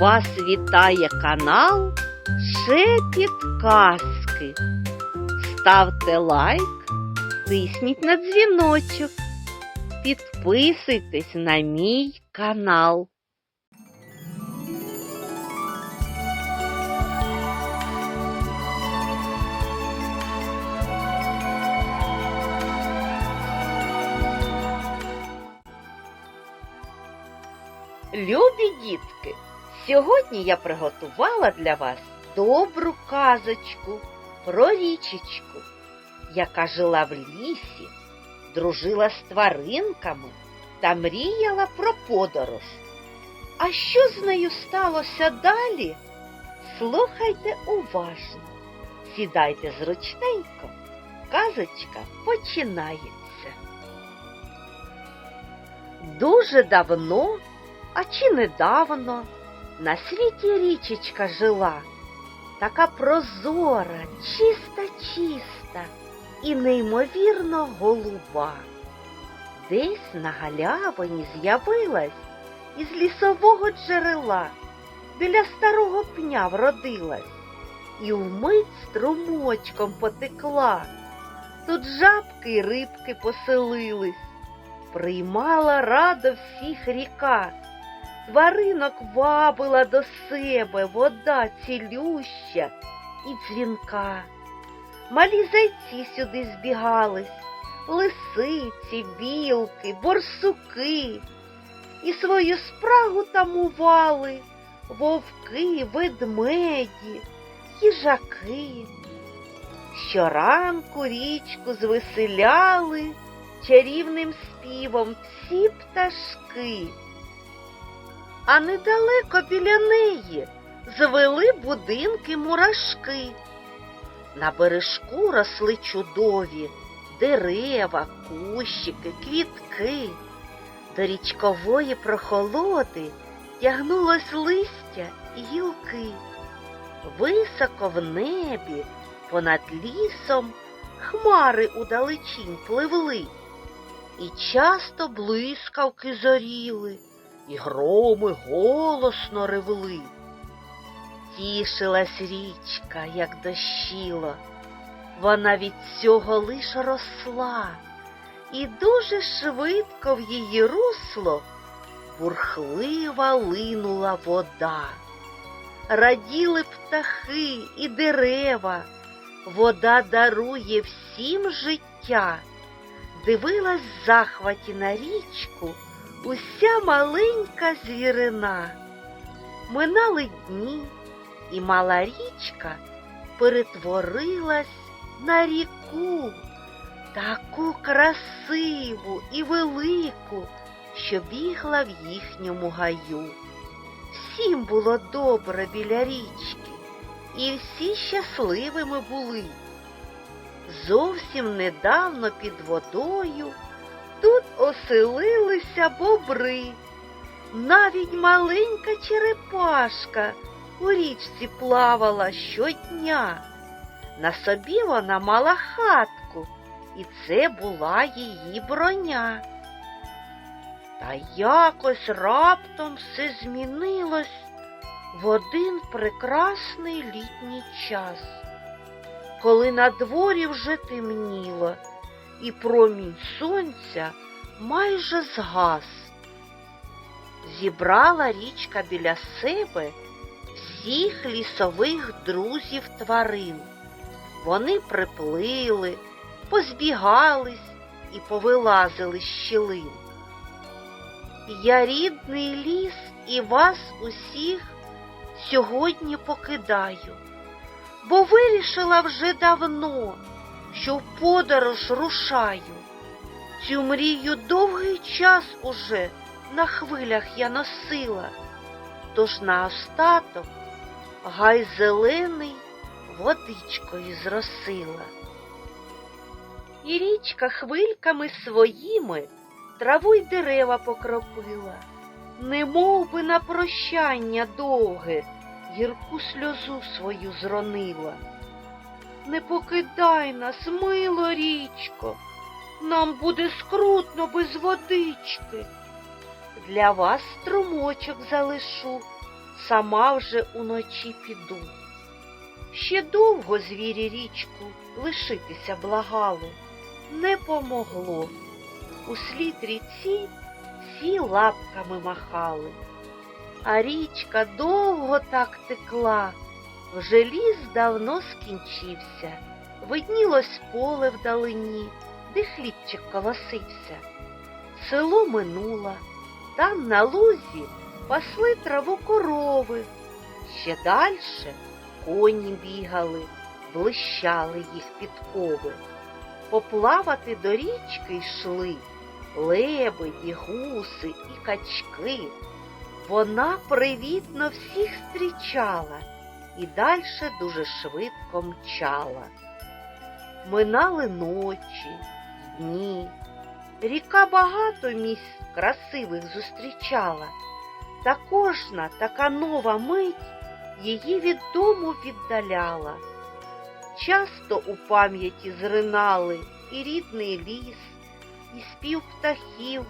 Вас вітає канал Шепіт Казки. Ставте лайк, тисніть на дзвіночок, підписуйтесь на мій канал. Любі дітки, Сьогодні я приготувала для вас добру казочку про річечку, яка жила в лісі, дружила з тваринками та мріяла про подорож. А що з нею сталося далі? Слухайте уважно, сідайте зручненько, казочка починається. Дуже давно а чи недавно на світі річечка жила, така прозора, чиста-чиста і неймовірно голуба. Десь на галявині з'явилась із лісового джерела, біля старого пня вродилась і вмить струмочком потекла. Тут жабки й рибки поселились, приймала радо всіх ріка. Тваринок вабила до себе вода цілюща і дзвінка. Малі зайці сюди збігались, лисиці, білки, борсуки, і свою спрагу тамували вовки, ведмеді, їжаки. Щоранку річку звеселяли чарівним співом всі пташки а недалеко біля неї звели будинки мурашки. На бережку росли чудові дерева, кущики, квітки. До річкової прохолоди тягнулось листя і гілки. Високо в небі понад лісом хмари удалечінь пливли, і часто блискавки зоріли і громи голосно ревли. Тішилась річка, як дощило, вона від цього лиш росла, і дуже швидко в її русло бурхлива линула вода. Раділи птахи і дерева, вода дарує всім життя, дивилась захваті на річку уся маленька звірина. Минали дні, і мала річка перетворилась на ріку, таку красиву і велику, що бігла в їхньому гаю. Всім було добре біля річки, і всі щасливими були. Зовсім недавно під водою тут оселилися бобри. Навіть маленька черепашка у річці плавала щодня. На собі вона мала хатку, і це була її броня. Та якось раптом все змінилось в один прекрасний літній час, коли на дворі вже темніло і промінь сонця майже згас. Зібрала річка біля себе всіх лісових друзів тварин. Вони приплили, позбігались і повилазили з щілин. Я рідний ліс і вас усіх сьогодні покидаю, бо вирішила вже давно що в подорож рушаю. Цю мрію довгий час уже на хвилях я носила, тож на остаток гай зелений водичкою зросила. І річка хвильками своїми траву й дерева покропила, немов би на прощання довге гірку сльозу свою зронила. Не покидай нас, мило річко, нам буде скрутно без водички. Для вас струмочок залишу, сама вже уночі піду. Ще довго звірі річку лишитися благали, не помогло. Услід ріці всі лапками махали, а річка довго так текла, вже ліс давно скінчився, виднілось поле вдалині, де хлібчик колосився. Село минуло, там на лузі пасли траву корови. Ще дальше коні бігали, блищали їх підкови. Поплавати до річки йшли лебеді, гуси і качки. Вона привітно всіх зустрічала і дальше дуже швидко мчала. Минали ночі, дні. Ріка багато місць красивих зустрічала, та кожна така нова мить її від дому віддаляла. Часто у пам'яті зринали і рідний ліс, і спів птахів.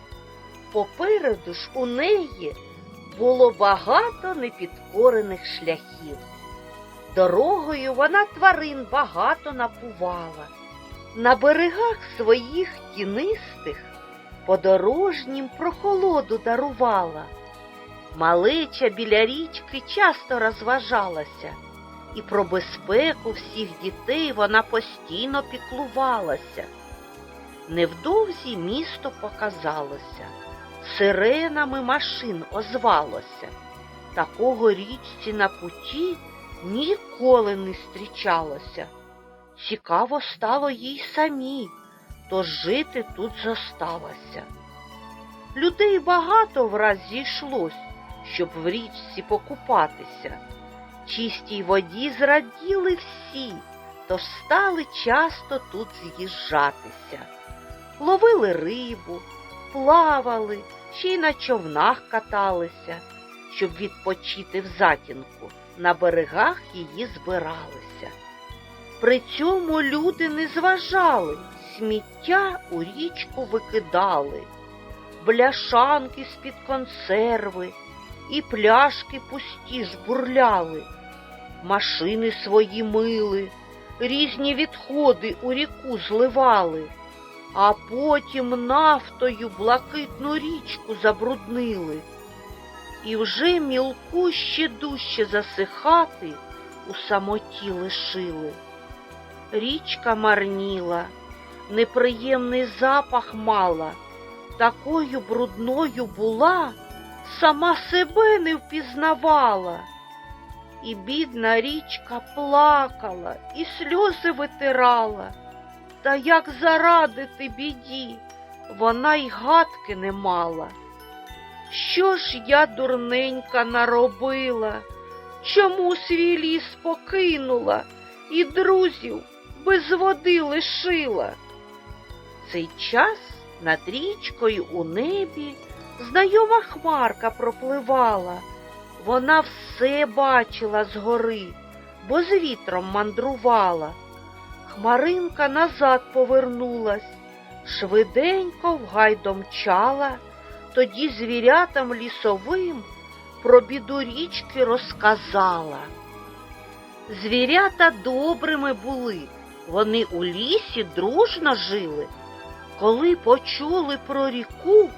Попереду ж у неї було багато непідкорених шляхів. Дорогою вона тварин багато напувала. На берегах своїх тінистих подорожнім прохолоду дарувала. Малеча біля річки часто розважалася, і про безпеку всіх дітей вона постійно піклувалася. Невдовзі місто показалося, сиренами машин озвалося. Такого річці на путі ніколи не зустрічалося. Цікаво стало їй самій, тож жити тут зосталося. Людей багато враз зійшлось, щоб в річці покупатися. Чистій воді зраділи всі, тож стали часто тут з'їжджатися. Ловили рибу, плавали, ще й на човнах каталися, щоб відпочити в затінку, на берегах її збиралися. При цьому люди не зважали, сміття у річку викидали, бляшанки з-під консерви і пляшки пусті ж машини свої мили, різні відходи у ріку зливали, а потім нафтою блакитну річку забруднили. І вже мілку ще дужче засихати у самоті лишили. Річка марніла, неприємний запах мала, такою брудною була, сама себе не впізнавала. І бідна річка плакала, і сльози витирала. Та як зарадити біді, вона й гадки не мала. Що ж я дурненька наробила? Чому свій ліс покинула і друзів без води лишила? Цей час над річкою у небі знайома хмарка пропливала. Вона все бачила згори, бо з вітром мандрувала. Хмаринка назад повернулась, швиденько в гай домчала, тоді звірятам лісовим про біду річки розказала. Звірята добрими були, вони у лісі дружно жили. Коли почули про ріку,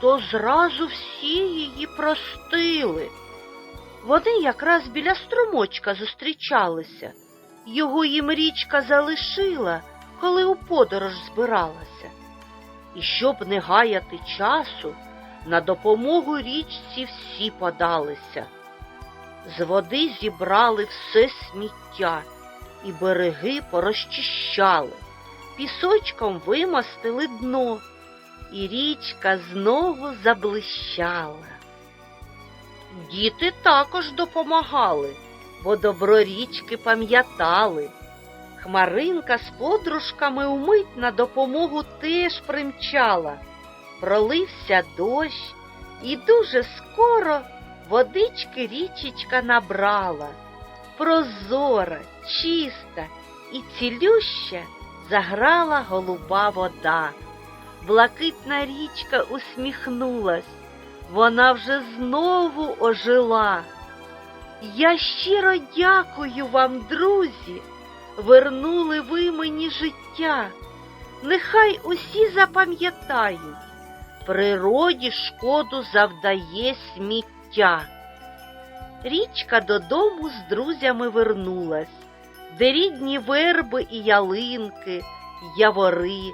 то зразу всі її простили. Вони якраз біля струмочка зустрічалися. Його їм річка залишила, коли у подорож збиралася. І щоб не гаяти часу, на допомогу річці всі подалися. З води зібрали все сміття і береги порозчищали, пісочком вимостили дно, і річка знову заблищала. Діти також допомагали, бо добро річки пам'ятали. Хмаринка з подружками умить на допомогу теж примчала. Пролився дощ, і дуже скоро водички річечка набрала. Прозора, чиста і цілюща заграла голуба вода. Блакитна річка усміхнулась, вона вже знову ожила. Я щиро дякую вам, друзі, вернули ви мені життя. Нехай усі запам'ятають, природі шкоду завдає сміття. Річка додому з друзями вернулась, де рідні верби і ялинки, явори,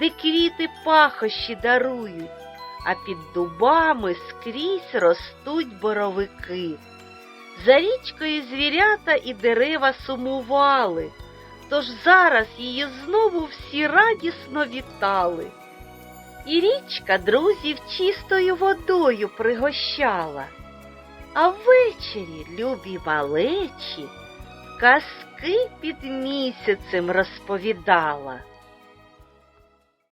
де квіти пахощі дарують, а під дубами скрізь ростуть боровики. За річкою звірята і дерева сумували, тож зараз її знову всі радісно вітали. І річка друзів чистою водою пригощала. А ввечері, любі малечі, казки під місяцем розповідала.